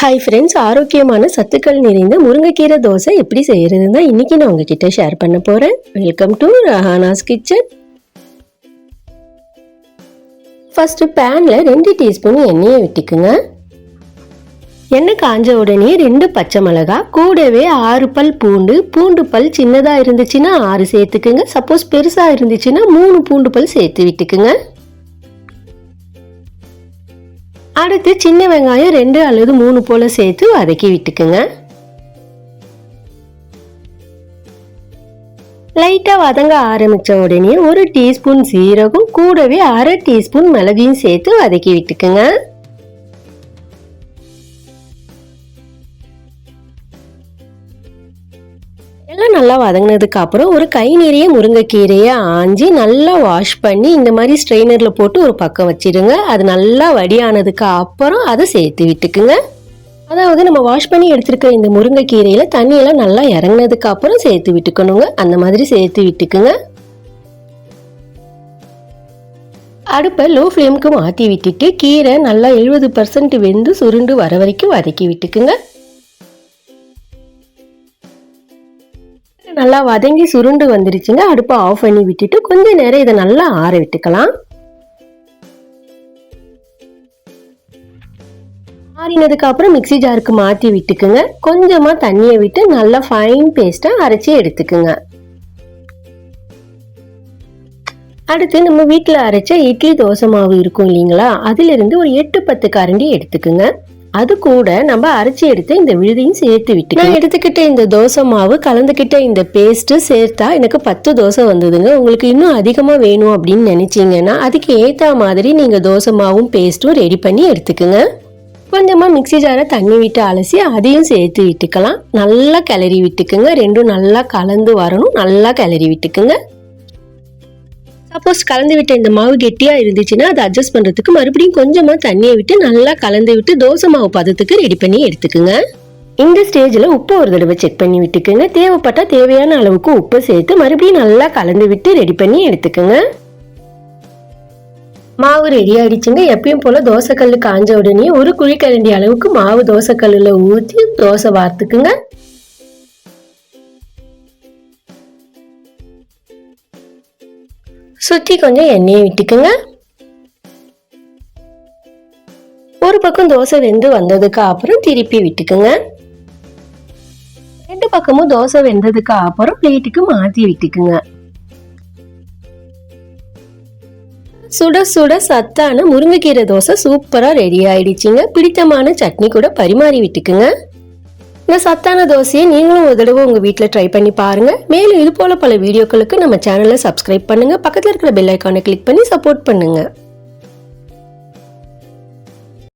Hi friends ஆரோக்கியமான சத்துக்கள் நிறைந்த முருங்கைக்கீரை தோசை எப்படி செய்யறதுன்னு தான் இன்றைக்கி நான் உங்ககிட்ட ஷேர் பண்ண போகிறேன் welcome to Rahana's kitchen first பேனில் ரெண்டு டீஸ்பூன் எண்ணெயை விட்டுக்குங்க. எண்ணெய் காஞ்ச உடனே ரெண்டு பச்சை மிளகாய் கூடவே ஆறு பல் பூண்டு பூண்டு பல் சின்னதாக இருந்துச்சுன்னா ஆறு சேர்த்துக்குங்க. சப்போஸ் பெருசாக இருந்துச்சுன்னா மூணு பூண்டு பல் சேர்த்து விட்டுக்குங்க. அடுத்து சின்ன வெங்காயம் ரெண்டு அல்லது மூணு போல சேர்த்து வதக்கி விட்டுக்குங்க. லைட்டாக வதங்க ஆரம்பித்த உடனே ஒரு டீஸ்பூன் சீரகம் கூடவே அரை டீஸ்பூன் மிளகையும் சேர்த்து வதக்கி விட்டுக்குங்க. எல்லாம் நல்லா வதங்கினதுக்கு அப்புறம் ஒரு கை நிறைய முருங்கைக்கீரையை ஆஞ்சி நல்லா வாஷ் பண்ணி இந்த மாதிரி ஸ்ட்ரெயினரில் போட்டு ஒரு பக்கம் வச்சிடுங்க. அது நல்லா வடியானதுக்கு அப்புறம் அதை சேர்த்து விட்டுக்குங்க. அதாவது நம்ம வாஷ் பண்ணி எடுத்துருக்க இந்த முருங்கைக்கீரையில தண்ணியெல்லாம் நல்லா இறங்கினதுக்கு அப்புறம் சேர்த்து விட்டுக்கணுங்க. அந்த மாதிரி சேர்த்து விட்டுக்குங்க. அடுப்பை லோ ஃப்ளேமுக்கு மாற்றி விட்டுட்டு கீரை நல்லா எழுபது பர்சன்ட் வெந்து சுருண்டு வர வரைக்கும் வதக்கி விட்டுக்குங்க. நல்லா வதங்கி சுருண்டு வந்துருச்சுங்க. அடுப்பை ஆஃப் பண்ணி விட்டுட்டு கொஞ்ச நேரம் இதை நல்லா ஆற விட்டுக்கலாம். ஆறினதுக்கு அப்புறம் மிக்ஸி ஜாருக்கு மாற்றி விட்டுக்குங்க. கொஞ்சமாக தண்ணியை விட்டு நல்லா ஃபைன் பேஸ்ட்டாக அரைச்சி எடுத்துக்குங்க. அடுத்து நம்ம வீட்டில் அரைச்ச இட்லி தோசை மாவு இருக்கும் இல்லைங்களா? அதிலிருந்து ஒரு எட்டு பத்து கரண்டி எடுத்துக்குங்க. அது கூட நம்ம அரைச்சி எடுத்து இந்த விழுதையும் சேர்த்து விட்டு நான் எடுத்துக்கிட்ட இந்த தோசை மாவு கலந்துக்கிட்ட இந்த பேஸ்ட்டு சேர்த்தா எனக்கு பத்து தோசை வந்ததுங்க. உங்களுக்கு இன்னும் அதிகமாக வேணும் அப்படின்னு நினைச்சீங்கன்னா அதுக்கு ஏற்ற மாதிரி நீங்கள் தோசை மாவும் பேஸ்ட்டும் ரெடி பண்ணி எடுத்துக்குங்க. கொஞ்சமாக மிக்ஸி ஜாரை தண்ணி விட்டு அலசி அதையும் சேர்த்து விட்டுக்கலாம். நல்லா கிளறி விட்டுக்குங்க. ரெண்டும் நல்லா கலந்து வரணும். நல்லா கிளறி விட்டுக்குங்க. சப்போஸ் கலந்து விட்ட இந்த மாவு கெட்டியாக இருந்துச்சுன்னா அதை அட்ஜஸ்ட் பண்ணுறதுக்கு மறுபடியும் கொஞ்சமாக தண்ணியை விட்டு நல்லா கலந்து விட்டு தோசை மாவு பதத்துக்கு ரெடி பண்ணி எடுத்துக்குங்க. இந்த ஸ்டேஜில் உப்பு ஒரு தடவை செக் பண்ணி விட்டுக்குங்க. தேவைப்பட்டால் தேவையான அளவுக்கு உப்பு சேர்த்து மறுபடியும் நல்லா கலந்து விட்டு ரெடி பண்ணி எடுத்துக்குங்க. மாவு ரெடி ஆயிடுச்சுங்க. எப்பயும் போல தோசைக்கல் காஞ்ச உடனே ஒரு குழிக்கரண்டி அளவுக்கு மாவு தோசைக்கல்லில் ஊற்றி தோசை வார்த்துக்குங்க. சுற்றி கொஞ்சம் எண்ணெயை விட்டுக்குங்க. ஒரு பக்கம் தோசை வெந்து வந்ததுக்கு அப்புறம் திருப்பி விட்டுக்குங்க. ரெண்டு பக்கமும் தோசை வெந்ததுக்கு அப்புறம் பிளேட்டுக்கு மாற்றி விட்டுக்குங்க. சுட சுட சத்தான முருங்கைக்கீரை தோசை சூப்பராக ரெடி ஆயிடுச்சுங்க. பிடித்தமான சட்னி கூட பரிமாறி விட்டுக்குங்க. இந்த சத்தான தோசையை நீங்களும் ஒரு தடவை உங்கள் வீட்டில் ட்ரை பண்ணி பாருங்கள் மேலும் இது போல் பல வீடியோக்களுக்கு நம்ம சேனலை சப்ஸ்கிரைப் பண்ணுங்கள் பக்கத்தில் இருக்கிற பெல் ஐக்கானை கிளிக் பண்ணி சப்போர்ட் பண்ணுங்கள்